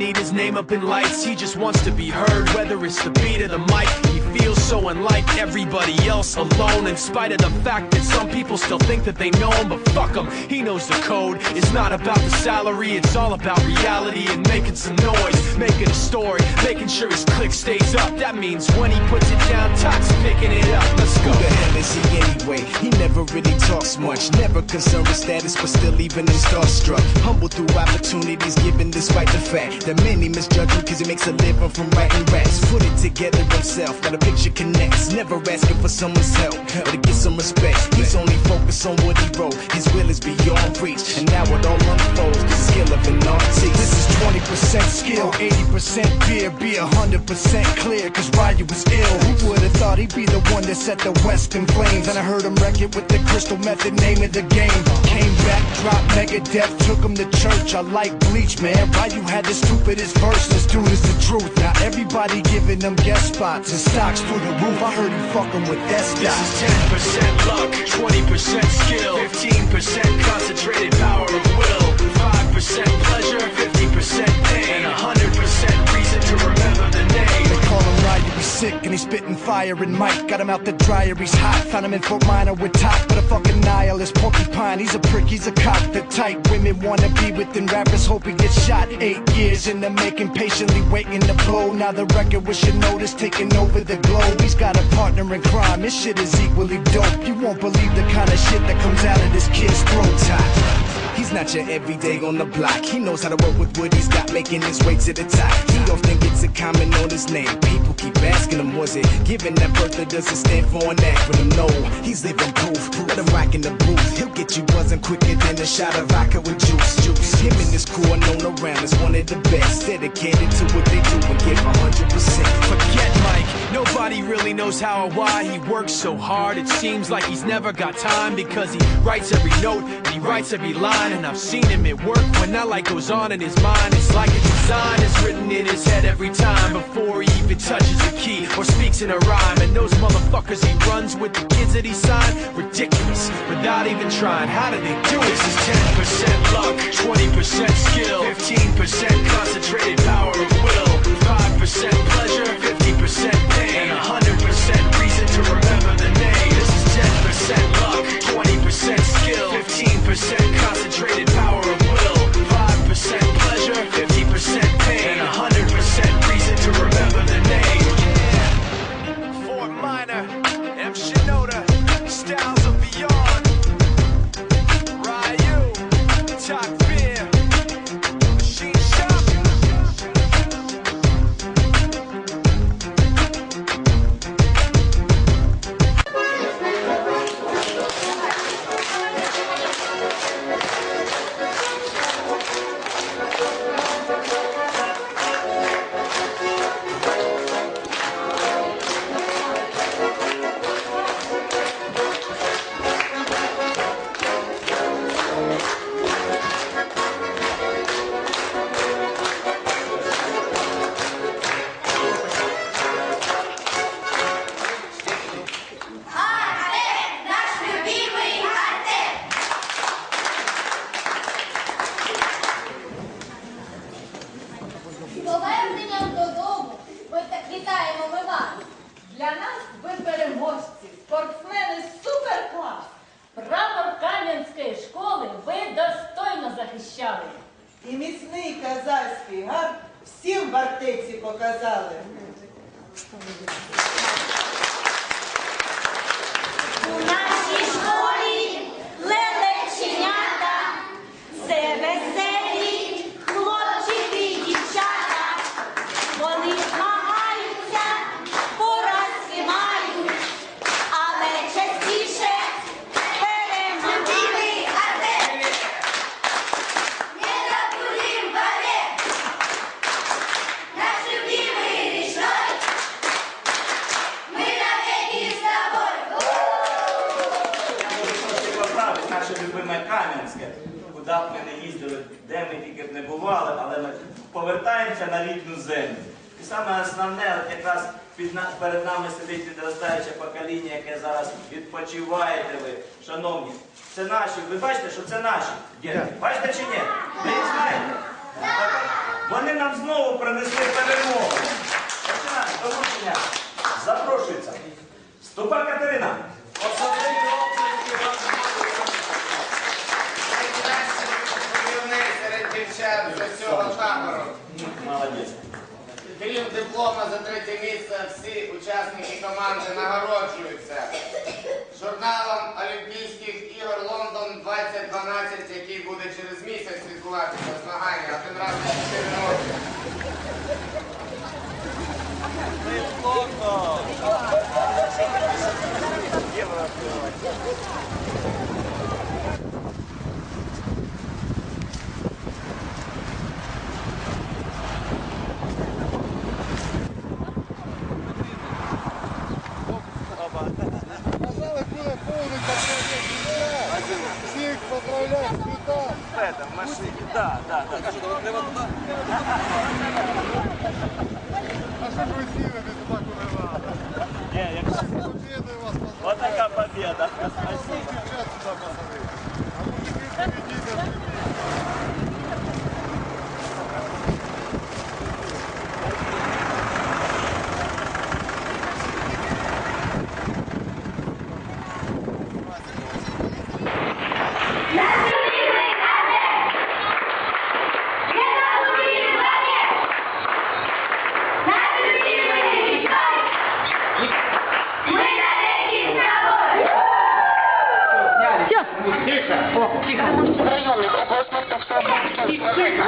need his name up in lights, he just wants to be heard, whether it's the beat or the mic. He feels so unlike everybody else alone, in spite of the fact that some people still think that they know him, but fuck him, he knows the code. It's not about the salary, it's all about reality and making some noise, making a story, making sure his click stays up. That means when he puts it down, Todd's picking it up. Let's go. Who the hell is he anyway? He never really talks much, never concerned with status, but still even in starstruck. Humble through opportunities, given despite the fact that many misjudge him because he makes a living from writing raps. Put it together himself, got a picture connects. Never asking for someone's help, or to get some respect. He's only focused on what he wrote. His will is beyond reach, and now it all unfolds. The skill of an artist. This is 20% skill, 80% fear, be 100% clear, cause Ryu was ill. Who would've thought he'd be the one that set the West in flames? And I heard him wreck it with the crystal method, name of the game. Came back, dropped Megadeth, took him to church. I like bleach, man. Why you had the stupidest verse, this dude is the truth. Now everybody giving them guest spots and stocks through the roof. I heard he fucking with This S-Dot. is 10% luck, 20% skill, 15% concentrated power of will, 5% pleasure, 50% pain, and 100% sick and he's spitting fire and Mike got him out the dryer, he's hot. Found him in Fort Minor with top, but a fucking nihilist porcupine. He's a prick, he's a cock. The type women wanna be within rappers, hope he gets shot. Eight years in the making, patiently waiting to blow. Now the record with notice taking over the globe. He's got a partner in crime, this shit is equally dope. You won't believe the kind of shit that comes out of this kid's throat. top. He's not your everyday on the block. He knows how to work with what he's got, making his way to the top. He often gets a comment on his name. People keep asking him, was it given that birth or does it stand for an acronym? No, he's living proof. Let him rock in the booth. He'll get you buzzing quicker than a shot of vodka with juice. Juice. Him and his crew are known around as one of the best. Dedicated to what they do and give 100%. Forget Mike, nobody really knows how or why he works so hard. It seems like he's never got time because he writes every note and he writes every line. And I've seen him at work when that light goes on in his mind. It's like a design is written in his head every time before he even touches a key or speaks in a rhyme. And those motherfuckers he runs with the kids that he signed, ridiculous without even trying. How do they do it? This is 10% luck, 20% skill, 15% concentrated power of will, 5% pleasure, 50% pain, and 100% reason to remember the name. This is 10% luck, 20% skill, поверненням додому ми так вітаємо ми вас. Для нас ви переможці, спортсмени суперклас. Прапор Кам'янської школи ви достойно захищали. І міцний казацький гард всім в артеці показали. У нашій бували, але ми повертаємося на рідну землю. І саме основне, от якраз під на- перед нами сидить підростаюче покоління, яке зараз відпочиваєте ви, шановні. Це наші, ви бачите, що це наші діти. Бачите чи ні? Ви їх знаєте? Так Вони нам знову принесли перемогу. Починаємо, доручення. Запрошується. Ступа Катерина. Особливі Крім диплома за третє місце, всі учасники команди нагороджуються. Журналом Олімпійських ігор Лондон 2012, який буде через місяць відбуватися змагання. Один раз на 4 роки. Казали, Всіх поздравляю, вітаю! Петер, в машині, Да, да, да. А що, давай треба туди? А що ж ви сіли, не туди, куди? Ні, я... Побіду вас поздравляю. Отака побіда.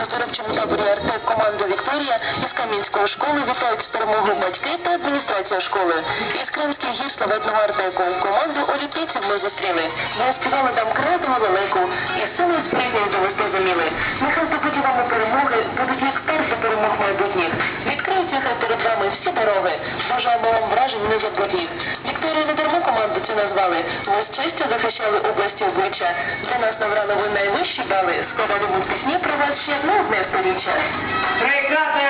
Оздоровчому таборі РТ команда Вікторія із Кам'янської школи вітають з перемогою батьки та адміністрація школи. Із кримських гір славетного артеку команду олімпійців ми зустріли. Вони співали там крадого лелеку і силою спритною довести зуміли. Нехай здобуті вами перемоги будуть як перші перемог майбутніх. Відкриються хай перед вами всі дороги. Бажаємо вам вражень незабутніх. Вікторія не дарма команду цю назвали. Ми з честю захищали області обличчя. Для нас набрали ви найвищі бали. Складатимуть пісні про вас ще не одне сторіччя. Прекрати!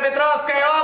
Petrov, chaos!